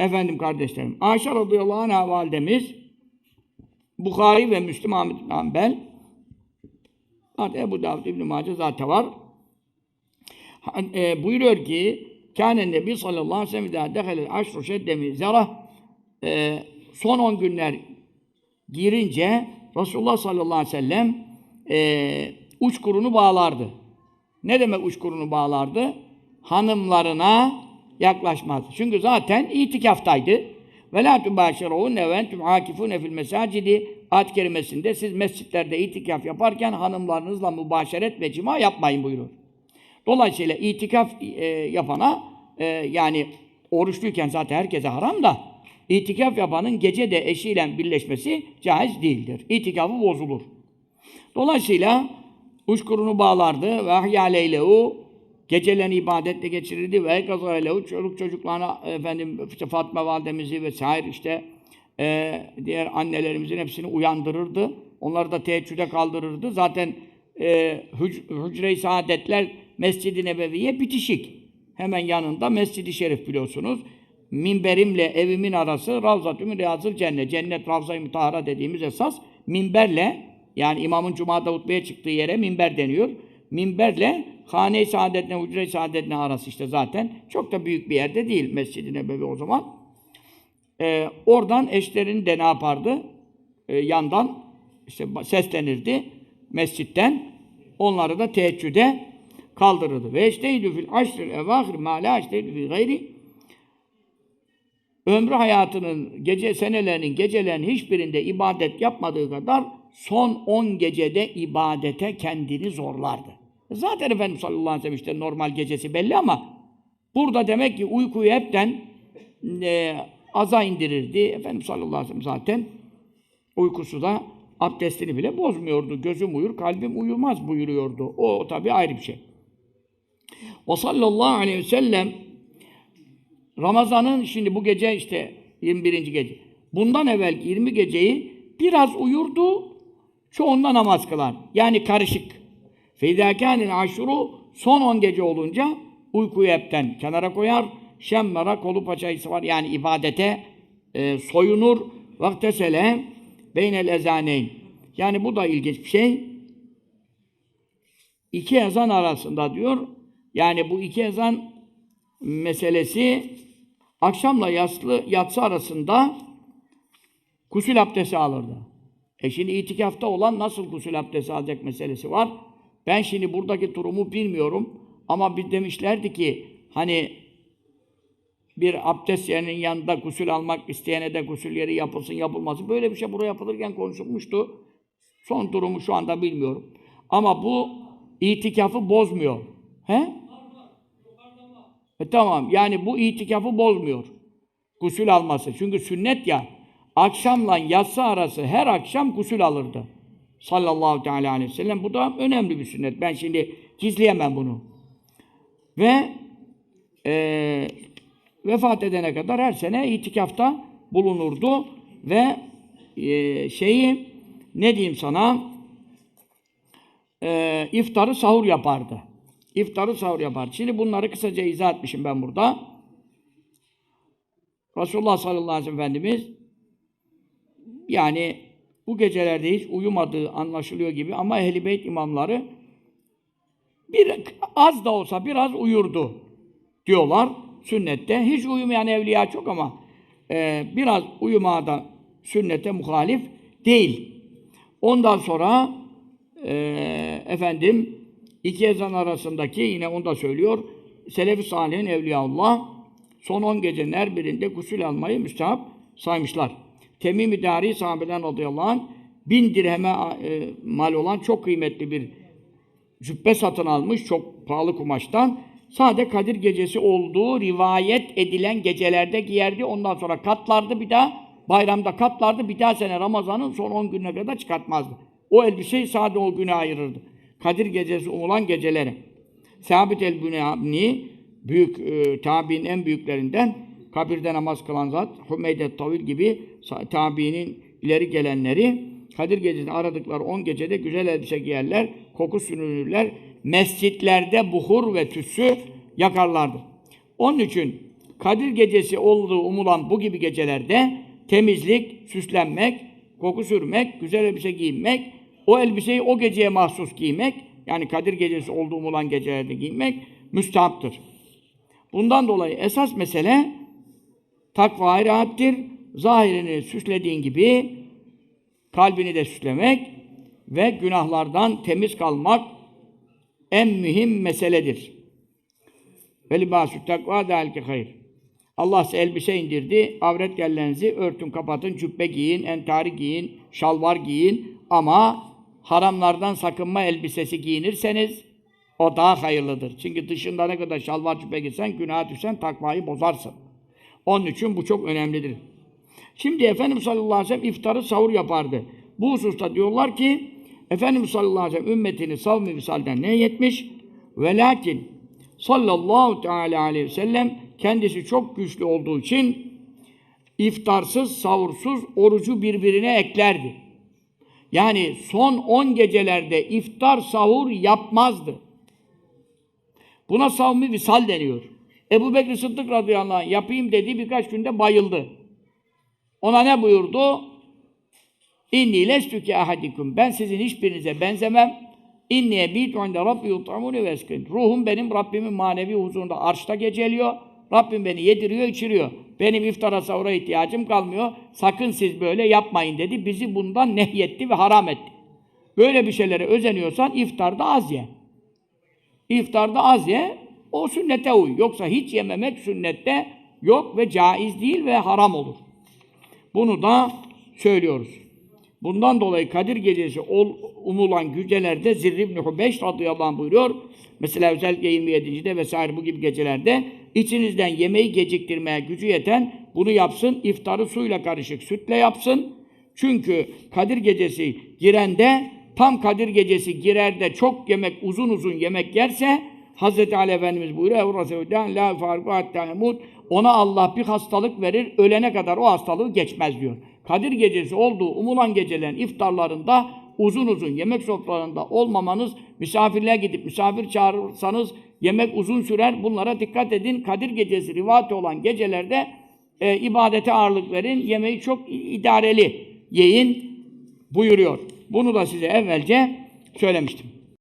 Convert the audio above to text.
Efendim kardeşlerim. Ayşe radıyallahu anh validemiz Bukhari ve Müslim Ahmet bin Hatta Ebu Davud İbn-i Mace zaten var. E, buyuruyor ki Kâne Nebi sallallahu aleyhi ve sellem idâ dehelel aşru şeddemi zerah e, son 10 günler girince Resulullah sallallahu aleyhi ve sellem e, uçkurunu bağlardı. Ne demek uçkurunu bağlardı? Hanımlarına yaklaşmaz. Çünkü zaten itikaftaydı. Ve la tubâşirûne ve entüm âkifûne fil mesâcidi ayet kerimesinde siz mescitlerde itikaf yaparken hanımlarınızla mübaşeret ve cima yapmayın buyurur. Dolayısıyla itikaf e, yapana e, yani oruçluyken zaten herkese haram da itikaf yapanın gece de eşiyle birleşmesi caiz değildir. İtikafı bozulur. Dolayısıyla uçkurunu bağlardı ve ahya leylehu gecelerini ibadetle geçirirdi ve ekazalehu çocuk çocuklarına efendim işte Fatma validemizi ve sair işte e, diğer annelerimizin hepsini uyandırırdı. Onları da teheccüde kaldırırdı. Zaten e, hüc- hücre-i saadetler Mescid-i Nebevi'ye bitişik. Hemen yanında Mescid-i Şerif biliyorsunuz. Minberimle evimin arası Ravzat-ı min Riyazıl Cennet. Cennet Ravza-i Mutahara dediğimiz esas minberle yani imamın Cuma'da hutbeye çıktığı yere minber deniyor. Minberle hane-i saadetle, hücre-i saadetle arası işte zaten. Çok da büyük bir yerde değil Mescid-i Nebevi o zaman. Ee, oradan eşlerini de ne yapardı? Ee, yandan işte seslenirdi mescitten. Onları da teheccüde kaldırırdı. Ve eşteydü fil aşril evâhir mâ lâ eşteydü fî gayri ömrü hayatının gece senelerinin gecelerinin hiçbirinde ibadet yapmadığı kadar son 10 gecede ibadete kendini zorlardı. Zaten Efendimiz sallallahu aleyhi ve sellem işte normal gecesi belli ama burada demek ki uykuyu hepten e, aza indirirdi. Efendimiz sallallahu aleyhi ve sellem zaten uykusu da abdestini bile bozmuyordu. Gözüm uyur, kalbim uyumaz buyuruyordu. O tabii ayrı bir şey. O sallallahu aleyhi ve sellem Ramazan'ın şimdi bu gece işte 21. gece. Bundan evvel 20 geceyi biraz uyurdu, çoğunda namaz kılar. Yani karışık. Feydâkânin aşuru son 10 gece olunca uykuyu hepten kenara koyar. Şemmara kolu paçayısı var. Yani ibadete e, soyunur. Vaktesele beynel ezaneyn. Yani bu da ilginç bir şey. İki ezan arasında diyor. Yani bu iki ezan meselesi akşamla yaslı, yatsı arasında gusül abdesti alırdı. E şimdi itikafta olan nasıl gusül abdesti alacak meselesi var. Ben şimdi buradaki durumu bilmiyorum ama bir demişlerdi ki hani bir abdest yerinin yanında gusül almak isteyene de gusül yeri yapılsın yapılması böyle bir şey buraya yapılırken konuşulmuştu. Son durumu şu anda bilmiyorum. Ama bu itikafı bozmuyor. He? E tamam yani bu itikafı bozmuyor. Gusül alması. Çünkü sünnet ya. Akşamla yatsı arası her akşam gusül alırdı. Sallallahu teala aleyhi ve sellem. Bu da önemli bir sünnet. Ben şimdi gizleyemem bunu. Ve e, vefat edene kadar her sene itikafta bulunurdu ve e, şeyi ne diyeyim sana e, iftarı sahur yapardı. İftarı sahur yapardı. Şimdi bunları kısaca izah etmişim ben burada. Resulullah sallallahu aleyhi ve sellem Efendimiz yani bu gecelerde hiç uyumadığı anlaşılıyor gibi ama Ehl-i Beyt imamları bir az da olsa biraz uyurdu diyorlar sünnette. Hiç uyumayan evliya çok ama e, biraz uyumada sünnete muhalif değil. Ondan sonra e, efendim iki ezan arasındaki yine onu da söylüyor. Selefi Salih'in Evliyaullah son 10 gecenin her birinde gusül almayı müstahap saymışlar. Temim-i Dari sahabeden radıyallahu anh bin dirheme e, mal olan çok kıymetli bir cübbe satın almış çok pahalı kumaştan. Sade Kadir gecesi olduğu rivayet edilen gecelerde giyerdi. Ondan sonra katlardı bir daha. Bayramda katlardı. Bir daha sene Ramazan'ın son 10 gününe kadar çıkartmazdı. O elbiseyi sade o güne ayırırdı. Kadir gecesi umulan gecelere. Sabit el-Büneyabni büyük e, tabi'nin en büyüklerinden kabirde namaz kılan zat Hümeyde Tavil gibi tabi'nin ileri gelenleri Kadir gecesini aradıkları 10 gecede güzel elbise giyerler, koku sürünürler, mescitlerde buhur ve tütsü yakarlardı. Onun için Kadir gecesi olduğu umulan bu gibi gecelerde temizlik, süslenmek, koku sürmek, güzel elbise giyinmek, o elbiseyi o geceye mahsus giymek, yani Kadir gecesi olduğu umulan gecelerde giymek müstahaptır. Bundan dolayı esas mesele takva rahattir. Zahirini süslediğin gibi kalbini de süslemek ve günahlardan temiz kalmak en mühim meseledir. Ve libâsü takvâ dâlike hayır. Allah size elbise indirdi. Avret yerlerinizi örtün, kapatın, cübbe giyin, entari giyin, şalvar giyin. Ama haramlardan sakınma elbisesi giyinirseniz o daha hayırlıdır. Çünkü dışında ne kadar şalvar cübbe giysen, günaha düşsen takvayı bozarsın. Onun için bu çok önemlidir. Şimdi Efendimiz sallallahu aleyhi ve sellem iftarı sahur yapardı. Bu hususta diyorlar ki Efendimiz sallallahu aleyhi ve sellem ümmetini savmi misalden ne yetmiş? Ve sallallahu teala aleyhi ve sellem kendisi çok güçlü olduğu için iftarsız, sahursuz orucu birbirine eklerdi. Yani son 10 gecelerde iftar, sahur yapmazdı. Buna savmi visal deniyor. Ebu Bekir Sıddık radıyallahu anh yapayım dedi birkaç günde bayıldı. Ona ne buyurdu? İnni lestü ki ahadikum. Ben sizin hiçbirinize benzemem. İnniye bit önde Rabbi yut'amuni ve eskin. Ruhum benim Rabbimin manevi huzurunda arşta geceliyor. Rabbim beni yediriyor, içiriyor. Benim iftara sahura ihtiyacım kalmıyor. Sakın siz böyle yapmayın dedi. Bizi bundan nehyetti ve haram etti. Böyle bir şeylere özeniyorsan iftarda az ye. İftarda az ye, o sünnete uy. Yoksa hiç yememek sünnette yok ve caiz değil ve haram olur. Bunu da söylüyoruz. Bundan dolayı Kadir Gecesi ol, umulan gecelerde Zirr ibn Hubeş radıyallahu anh buyuruyor. Mesela özellikle 27.de vesaire bu gibi gecelerde içinizden yemeği geciktirmeye gücü yeten bunu yapsın. iftarı suyla karışık sütle yapsın. Çünkü Kadir Gecesi girende tam Kadir Gecesi girerde çok yemek uzun uzun yemek yerse Hazreti Ali Efendimiz buyuruyor "Evrasevden la farku hatta yemut." Ona Allah bir hastalık verir, ölene kadar o hastalığı geçmez diyor. Kadir gecesi olduğu umulan gecelerin iftarlarında uzun uzun yemek sofralarında olmamanız, misafirliğe gidip misafir çağırırsanız yemek uzun sürer. Bunlara dikkat edin. Kadir gecesi rivayet olan gecelerde e, ibadete ağırlık verin. Yemeği çok idareli yiyin buyuruyor. Bunu da size evvelce söylemiştim.